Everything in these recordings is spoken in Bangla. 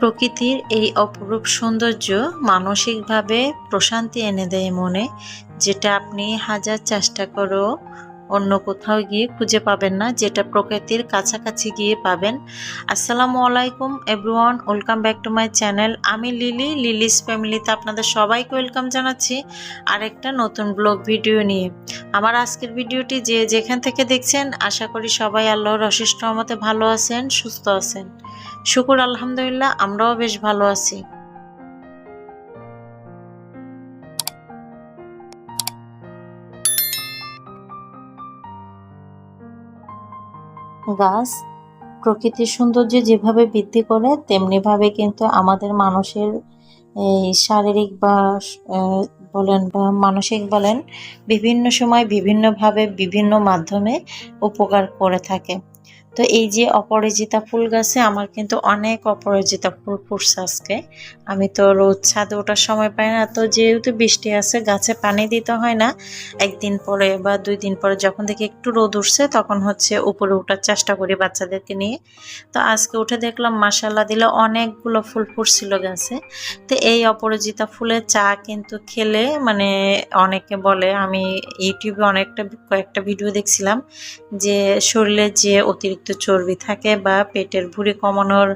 প্রকৃতির এই অপরূপ সৌন্দর্য মানসিকভাবে প্রশান্তি এনে দেয় মনে, যেটা আপনি হাজার চেষ্টা করেও অন্য কোথাও গিয়ে খুঁজে পাবেন না, যেটা প্রকৃতির কাছাকাছি গিয়ে পাবেন। আসসালামু আলাইকুম everyone, welcome back to my channel. আমি লিলি, লিলিস ফ্যামিলিতে আপনাদের সবাইকে ওয়েলকাম জানাচ্ছি আরেকটা নতুন ব্লগ ভিডিও নিয়ে। আমার আজকের ভিডিওটি যে যেখান থেকে দেখছেন, আশা করি সবাই আল্লাহর অশেষ রহমতে ভালো আছেন, সুস্থ আছেন। শুকুর, আলহামদুলিল্লাহ, আমরাও বেশ ভালো আছি। গাছ, প্রকৃতির সৌন্দর্য যেভাবে বৃদ্ধি করে, তেমনিভাবে কিন্তু আমাদের মানুষের, এই শারীরিক বা বলেন বা মানসিক বলেন, বিভিন্ন সময় বিভিন্নভাবে বিভিন্ন মাধ্যমে উপকার করে থাকে। তো এই যে অপরাজিতা ফুল গাছে আমার কিন্তু অনেক অপরাজিতা ফুল ফুটছে আজকে। আমি তো রোদ ছাদে ওঠার সময় পাই না, তো যেহেতু বৃষ্টি আছে, গাছে পানি দিতে হয় না। একদিন পরে বা দুই দিন পরে যখন দেখি একটু রোদ উঠছে, তখন হচ্ছে উপরে ওঠার চেষ্টা করি বাচ্চাদেরকে নিয়ে। তো আজকে উঠে দেখলাম মাসাল্লাহ দিলে অনেকগুলো ফুল ফুটছিল গাছে। তো এই অপরাজিতা ফুলের চা কিন্তু খেলে মানে অনেকে বলে, আমি ইউটিউবে অনেকটা, কয়েকটা ভিডিও দেখছিলাম যে শরীরে যে অতিরিক্ত চর্বি থাকে বা পেটের ভুঁড়ি কমানোর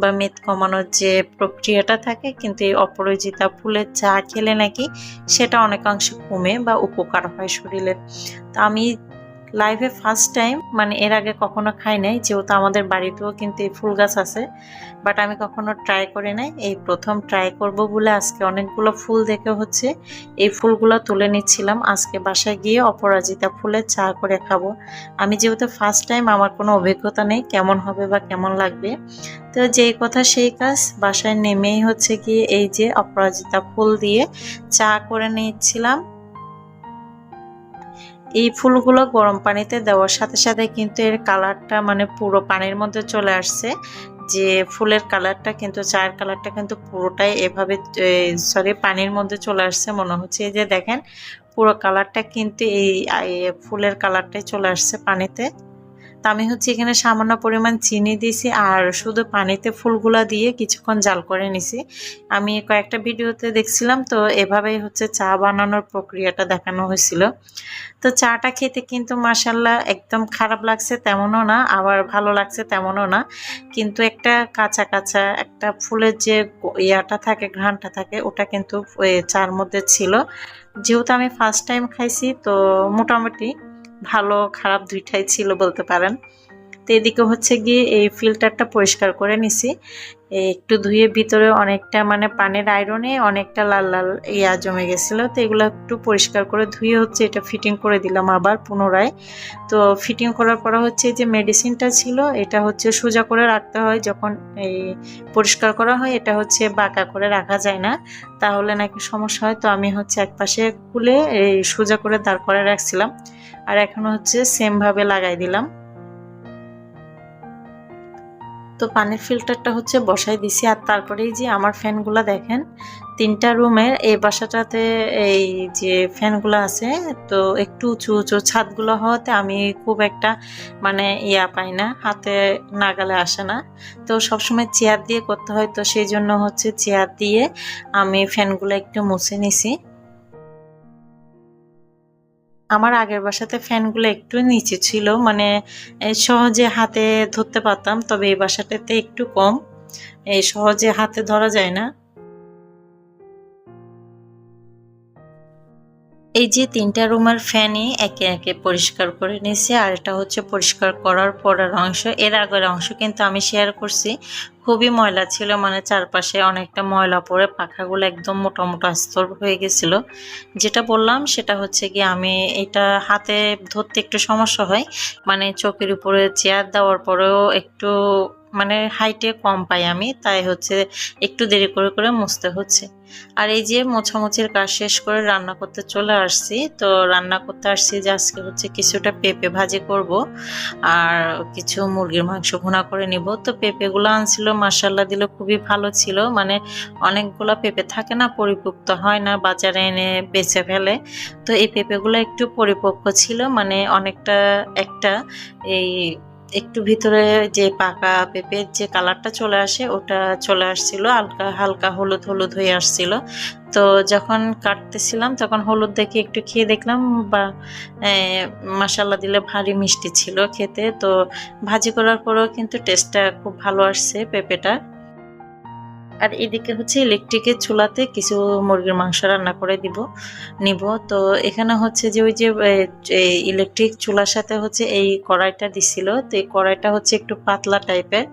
বা মেদ কমানোর যে প্রক্রিয়াটা থাকে কিন্তু এই অপরাজিতা ফুলের চা খেলে নাকি সেটা অনেকাংশে কমে বা উপকার হয় শরীরের তো আমি লাইফে ফার্স্ট টাইম মানে এর আগে কখনো খাই নাই, যেহেতু আমাদের বাড়িতেও কিন্তু এই ফুল গাছ আছে বাট আমি কখনো ট্রাই করি নাই। এই প্রথম ট্রাই করব বলে আজকে অনেকগুলো ফুল দেখে হচ্ছে, এই ফুলগুলো তুলে নিচ্ছিলাম। আজকে বাসায় গিয়ে অপরাজিতা ফুলের চা করে খাব। আমি যেহেতু ফার্স্ট টাইম আমার কোনো অভিজ্ঞতা নেই, কেমন হবে বা কেমন লাগবে। তো যেই কথা সেই কাজ, বাসায় নেমেই হচ্ছে গিয়ে এই যে অপরাজিতা ফুল দিয়ে চা করে নিচ্ছিলাম। এই ফুলগুলো গরম পানিতে দেওয়ার সাথে সাথে কিন্তু এর কালারটা মানে পুরো পানির মধ্যে চলে আসছে। যে ফুলের কালারটা কিন্তু চায়ের কালারটা কিন্তু পুরোটাই এভাবে সরি পানির মধ্যে চলে আসছে মনে হচ্ছে। এই যে দেখেন, পুরো কালারটা কিন্তু এই এই ফুলের কালারটাই চলে আসছে পানিতে। তা আমি হচ্ছে এখানে সামান্য পরিমাণ চিনি দিয়েছি আর শুধু পানিতে ফুলগুলা দিয়ে কিছুক্ষণ জাল করে নিছি। আমি কয়েকটা ভিডিওতে দেখছিলাম, তো এভাবেই হচ্ছে চা বানানোর প্রক্রিয়াটা দেখানো হয়েছিল। তো চাটা খেতে কিন্তু মাসাল্লাহ একদম খারাপ লাগছে তেমনও না, আবার ভালো লাগছে তেমনও না। কিন্তু একটা কাঁচা কাঁচা একটা ফুলের যে ইয়াটা থাকে, ঘ্রাণটা থাকে, ওটা কিন্তু চার মধ্যে ছিল। যেহেতু আমি ফার্স্ট টাইম খাইছি, তো মোটামুটি ভালো, খারাপ দুইটাই ছিল বলতে পারেন। তো এদিকে হচ্ছে গিয়ে এই ফিল্টারটা পরিষ্কার করে নিছি। একটু ধুয়ে ভিতরে অনেকটা মানে পানের আয়রনে অনেকটা লাল লাল ইয়া জমে গেছিল। তো এগুলো একটু পরিষ্কার করে ধুয়ে হচ্ছে এটা ফিটিং করে দিলাম আবার পুনরায়। তো ফিটিং করার পরে হচ্ছে যে মেডিসিনটা ছিল, এটা হচ্ছে সোজা করে রাখতে হয়। যখন এই পরিষ্কার করা হয়, এটা হচ্ছে বাঁকা করে রাখা যায় না। তাহলে নাকি সমস্যা হয়। তো আমি হচ্ছে এক পাশে খুলে এই সোজা করে দাঁড় করে রাখছিলাম। আর এখন হচ্ছে সেমভাবে লাগাই দিলাম। তো পানির ফিল্টারটা হচ্ছে বসাই দিছি। আর তারপরেই যে আমার ফ্যানগুলো দেখেন, তিনটা রুমের এই বাসাটাতে এই যে ফ্যানগুলো আছে, তো একটু উঁচু উঁচু ছাদগুলো হওয়াতে আমি খুব একটা মানে ইয়া পাই না, হাতে নাগালে আসে না। তো সবসময় চেয়ার দিয়ে করতে হয়, তো সেই জন্য হচ্ছে চেয়ার দিয়ে আমি ফ্যানগুলো একটু মুছে নিছি। আমার আগের বাসাতে ফ্যানগুলো একটু নিচে ছিল মানে সহজে হাতে ধরতে পারতাম, তবে এই বাসাটাতে একটু কম। এই সহজে হাতে ধরা যায় না। এই যে তিনটা রুমের ফ্যানই একে একে পরিষ্কার করে নিয়েছি, আর এটা হচ্ছে পরিষ্কার করার পরের অংশ। এর আগের অংশ কিন্তু আমি শেয়ার করছি। খুবই ময়লা ছিল মানে চারপাশে অনেকটা ময়লা পড়ে, পাখাগুলো একদম মোটা মোটা স্তর হয়ে গেছিল। যেটা বললাম, সেটা হচ্ছে কি আমি এটা হাতে ধরতে একটু সমস্যা হয় মানে চোখের উপরে চেয়ার দেওয়ার পরেও একটু মানে হাইটে কম পাই আমি, তাই হচ্ছে একটু দেরি করে করে মুছতে হচ্ছে। আর এই যে মোছামুছির কাজ শেষ করে রান্না করতে চলে আসছি, তো রান্না করতে আসছি যে আজকে হচ্ছে কিছুটা পেঁপে ভাজি করব, আর কিছু মুরগির মাংস ভুনা করে নিব। তো পেঁপেগুলো আনছিল মাসাল্লা দিল খুবই ভালো ছিল মানে অনেকগুলো পেঁপে থাকে না, পরিপক্ত হয় না, বাজারে এনে বেছে ফেলে। তো এই পেঁপেগুলো একটু পরিপক্ক ছিল মানে অনেকটা একটা, এই একটু ভিতরে যে পাকা পেঁপের যে কালারটা চলে আসে, ওটা চলে আসছিল, হালকা হালকা হলুদ হলুদ হয়ে আসছিল। তো যখন কাটতেছিলাম, তখন হলুদ দেখে একটু খেয়ে দেখলাম, বা মশালা দিলে ভারী মিষ্টি ছিল খেতে। তো ভাজি করার পরেও কিন্তু টেস্টটা খুব ভালো আসছে পেঁপেটা। আর এদিকে হচ্ছে ইলেকট্রিকের চুলাতে কিছু মুরগির মাংস রান্না করে দিব, নিব। তো এখানে হচ্ছে যে ওই যে ইলেকট্রিক চুলার সাথে হচ্ছে এই কড়াইটা দিছিল। তো এই কড়াইটা হচ্ছে একটু পাতলা টাইপের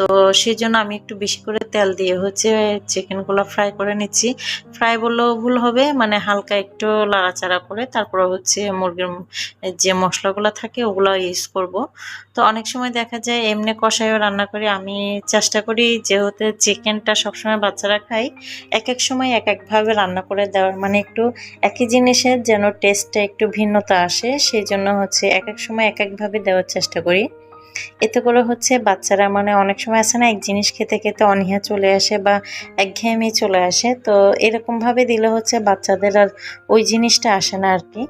তো সেই জন্য আমি একটু বেশি করে তেল দিয়ে হচ্ছে চিকেনগুলো ফ্রাই করে নিচ্ছি। ফ্রাই বললেও ভুল হবে মানে হালকা একটু লাড়াচাড়া করে তারপরে হচ্ছে মুরগির যে মশলাগুলো থাকে ওগুলো ইউজ করব। তো অনেক সময় দেখা যায় এমনি কষাইও রান্না করি। আমি চেষ্টা করি যেহেতু চিকেনটা সবসময় বাচ্চারা খাই এক এক সময় এক একভাবে রান্না করে দেওয়ার। মানে একটু একই জিনিসের যেন টেস্টটা একটু ভিন্নতা আসে সেই জন্য হচ্ছে এক এক সময় এক একভাবে দেওয়ার চেষ্টা করি। এতে করে হচ্ছে বাচ্চারা মানে অনেক সময় আসে না, এক জিনিস খেতে খেতে অনীহা চলে আসে বা একঘেয়েমি চলে আসে। তো এরকমভাবে দিলে হচ্ছে বাচ্চাদের আর ওই জিনিসটা আসে না আর কি।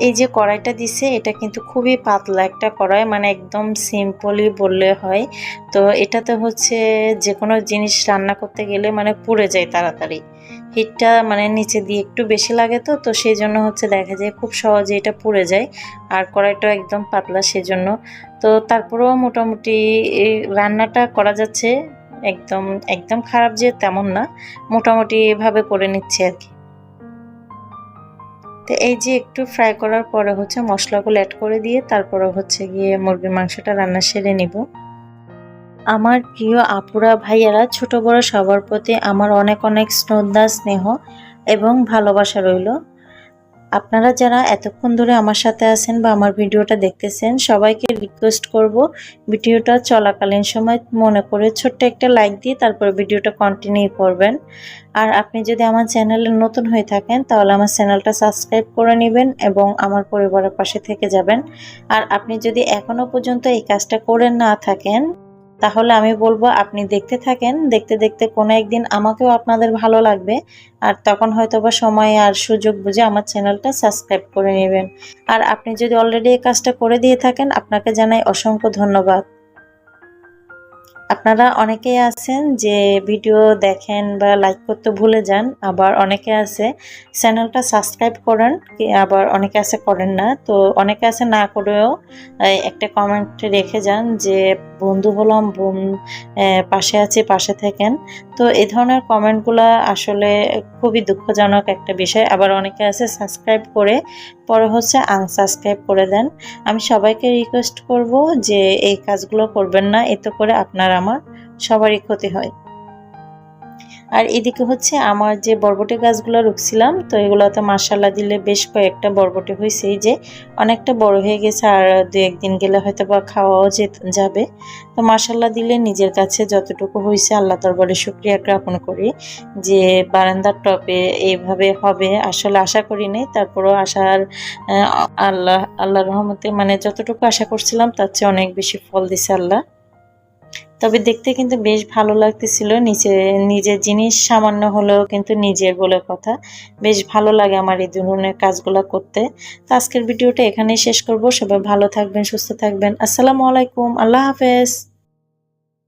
এই যে কড়াইটা দিছে, এটা কিন্তু খুবই পাতলা একটা কড়াই মানে একদম সিম্পলি বললে হয়। তো এটাতে হচ্ছে যে কোনো জিনিস রান্না করতে গেলে মানে পুড়ে যায় তাড়াতাড়ি। হিটটা মানে নিচে দিয়ে একটু বেশি লাগে তো তো সেই জন্য হচ্ছে দেখা যায় খুব সহজে এটা পুড়ে যায়। আর কড়াইটাও একদম পাতলা সেজন্য। তো তারপরেও মোটামুটি রান্নাটা করা যাচ্ছে, একদম একদম খারাপ যে তেমন না, মোটামুটি এভাবে করে নিচ্ছে আর কি। তো এই যে একটু ফ্রাই করার পরে হচ্ছে মশলাগুলো অ্যাড করে দিয়ে তারপরে হচ্ছে গিয়ে মুরগির মাংসটা রান্না সেরে নিব। আমার প্রিয় আপুরা ভাইয়ারা, ছোট বড় সবার প্রতি আমার অনেক অনেক শ্রদ্ধা, স্নেহ এবং ভালোবাসা রইল। আপনারা যারা এতক্ষণ ধরে আমার সাথে আছেন বা আমার ভিডিওটা দেখতেছেন, সবাইকে রিকোয়েস্ট করব ভিডিওটা চলাকালীন সময় মনে করে ছোট্ট একটা লাইক দিয়ে তারপর ভিডিওটা কন্টিনিউ করবেন। আর আপনি যদি আমার চ্যানেলে নতুন হয়ে থাকেন, তাহলে আমার চ্যানেলটা সাবস্ক্রাইব করে নেবেন এবং আমার পরিবারের পাশে থেকে যাবেন। আর আপনি যদি এখনও পর্যন্ত এই কাজটা করে না থাকেন তাহলে আমি বলব, আপনি দেখতে থাকেন, দেখতে দেখতে কোনো একদিন আমাকেও আপনাদের ভালো লাগবে। আর তখন হয়তো বা সময় আর সুযোগ বুঝে আমার চ্যানেলটা সাবস্ক্রাইব করে নেবেন। আর আপনি যদি অলরেডি এই কাজটা করে দিয়ে থাকেন, আপনাকে জানাই অসংখ্য ধন্যবাদ। আপনারা অনেকেই আছেন যে ভিডিও দেখেন বা লাইক করতে ভুলে যান, আবার অনেকে আছে চ্যানেলটা সাবস্ক্রাইব করেন আবার অনেকে আছে করেন না, তো অনেকে আছে না করেও একটা কমেন্ট রেখে যান যে বন্ধু হলাম, বোন পাশে আছি, পাশে থাকেন। তো এই ধরনের কমেন্টগুলো আসলে খুবই দুঃখজনক একটা বিষয়। আবার অনেকে আছে সাবস্ক্রাইব করে, পরে হচ্ছে আনসাবস্ক্রাইব করে দেন। আমি সবাইকে রিকোয়েস্ট করব যে এই কাজগুলো করবেন না, এতে করে আপনার আমার সবারই ক্ষতি হয়। আর এদিকে হচ্ছে আমার যে বরবটি গাছগুলো রুখছিলাম, তো এগুলোতে মাসাল্লা দিলে বেশ কয়েকটা বরবটি হয়েছে। যে অনেকটা বড় হয়ে গেছে আর দু একদিন গেলে হয়তো বা খাওয়াও যাবে। তো মাসাল্লা দিলে নিজের কাছে যতটুকু হয়েছে আল্লাহ তরবারে শুক্রিয়া জ্ঞাপন করি যে বারান্দার টপে এইভাবে হবে। আসলে আশা করি নেই, তারপরও আশার আল্লাহ আল্লাহ রহমতে মানে যতটুকু আশা করছিলাম তার চেয়ে অনেক বেশি ফল দিছে আল্লাহ। তবে দেখতে কিন্তু বেশ ভালো লাগতেছিল। নিচে, নিজের জিনিস সামান্য হলেও কিন্তু নিজের বলে কথা। বেশ ভালো লাগে আমার এই ধরনের কাজগুলো করতে। তো আজকের ভিডিওটা এখানেই শেষ করব। সবাই ভালো থাকবেন, সুস্থ থাকবেন। আসসালামু আলাইকুম। আল্লাহ হাফেজ।